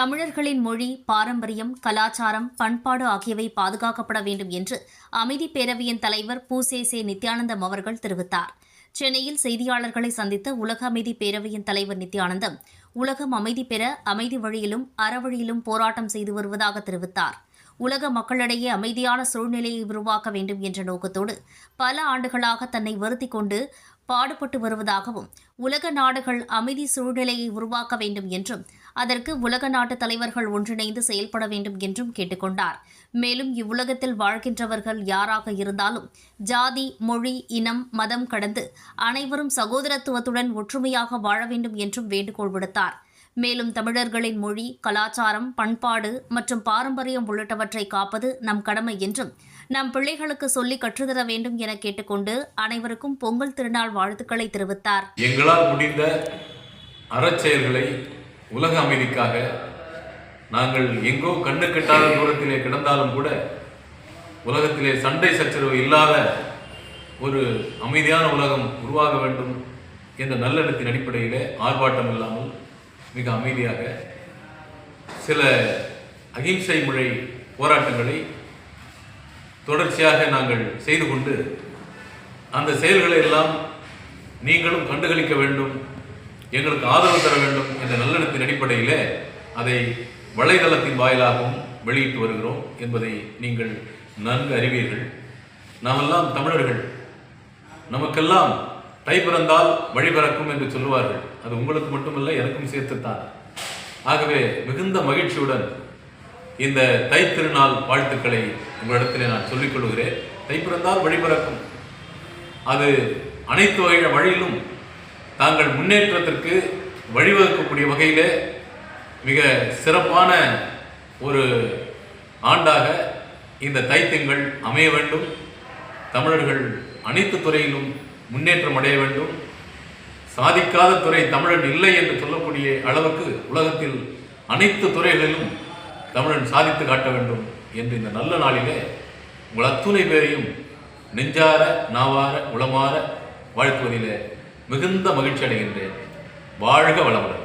தமிழர்களின் மொழி பாரம்பரியம் கலாச்சாரம் பண்பாடு ஆகியவை பாதுகாக்கப்பட வேண்டும் என்று அமைதி பேரவையின் தலைவர் பூசேசே நித்யானந்தம் அவர்கள் தெரிவித்தார். சென்னையில் செய்தியாளர்களை சந்தித்த உலக அமைதி பேரவையின் தலைவர் நித்யானந்தம் உலகம் அமைதி பெற அமைதி வழியிலும் அறவழியிலும் போராட்டம் செய்து வருவதாக தெரிவித்தார். உலக மக்களிடையே அமைதியான சூழ்நிலையை உருவாக்க வேண்டும் என்ற நோக்கத்தோடு பல ஆண்டுகளாக தன்னை வருத்திக் கொண்டு பாடுபட்டு வருவதாகவும் உலக நாடுகள் அமைதி சூழ்நிலையை உருவாக்க வேண்டும் என்றும் அதற்கு உலக நாட்டு தலைவர்கள் ஒன்றிணைந்து செயல்பட வேண்டும் என்றும் கேட்டுக்கொண்டார். மேலும் இவ்வுலகத்தில் வாழ்கின்றவர்கள் யாராக இருந்தாலும் ஜாதி மொழி இனம் மதம் கடந்து அனைவரும் சகோதரத்துவத்துடன் ஒற்றுமையாக வாழ வேண்டும் என்றும் வேண்டுகோள் விடுத்தார். மேலும் தமிழர்களின் மொழி கலாச்சாரம் பண்பாடு மற்றும் பாரம்பரியம் உள்ளிட்டவற்றை காப்பது நம் கடமை என்றும் நம் பிள்ளைகளுக்கு சொல்லி கற்றுத்தர வேண்டும் என கேட்டுக்கொண்டு அனைவருக்கும் பொங்கல் திருநாள் வாழ்த்துக்களை தெரிவித்தார். எங்களால் முடிந்த அறச்செயல்களை உலக அமைதிக்காக நாங்கள் எங்கோ கண்ணு கெட்டாத தூரத்திலே கிடந்தாலும் கூட உலகத்திலே சண்டை சச்சரவு இல்லாத ஒரு அமைதியான உலகம் உருவாக வேண்டும் என்ற நல்லெண்ணத்தின் அடிப்படையிலே ஆர்ப்பாட்டம் இல்லாமல் மிக அமைதியாக சில அகிம்சை முறை போராட்டங்களை தொடர்ச்சியாக நாங்கள் செய்து கொண்டு அந்த செயல்களை எல்லாம் நீங்களும் கண்டுகளிக்க வேண்டும் எங்களுக்கு ஆதரவு தர வேண்டும் என்ற நல்லெண்ணத்தின் அடிப்படையிலே அதை வலைதளத்தின் வாயிலாகவும் வெளியிட்டு வருகிறோம் என்பதை நீங்கள் நன்கு அறிவீர்கள். நாமெல்லாம் தமிழர்கள். நமக்கெல்லாம் தை பிறந்தால் வழி பிறக்கும் என்று சொல்லுவார்கள். அது உங்களுக்கு மட்டுமல்ல எனக்கும் சேர்த்துத்தான். ஆகவே மிகுந்த மகிழ்ச்சியுடன் இந்த தை திருநாள் வாழ்த்துக்களை உங்களிடத்திலே நான் சொல்லிக் கொள்கிறேன். தை பிறந்தால் வழி பிறக்கும். அது அனைத்து வகை வழியிலும் தாங்கள் முன்னேற்றத்திற்கு வழிவகுக்கக்கூடிய வகையிலே மிக சிறப்பான ஒரு ஆண்டாக இந்த தைத்தியங்கள் அமைய வேண்டும். தமிழர்கள் அனைத்து துறையிலும் முன்னேற்றம் அடைய வேண்டும். சாதிக்காத துறை தமிழன் இல்லை என்று சொல்லக்கூடிய அளவுக்கு உலகத்தில் அனைத்து துறைகளிலும் தமிழன் சாதித்து காட்ட வேண்டும் என்று இந்த நல்ல நாளிலே உங்கள் அத்துணை பேரையும் நெஞ்சார நாவார உளமாற வாழ்த்துவதிலே மிகுந்த மகிழ்ச்சி அடைகின்றேன். வாழ்க வளமுடன்.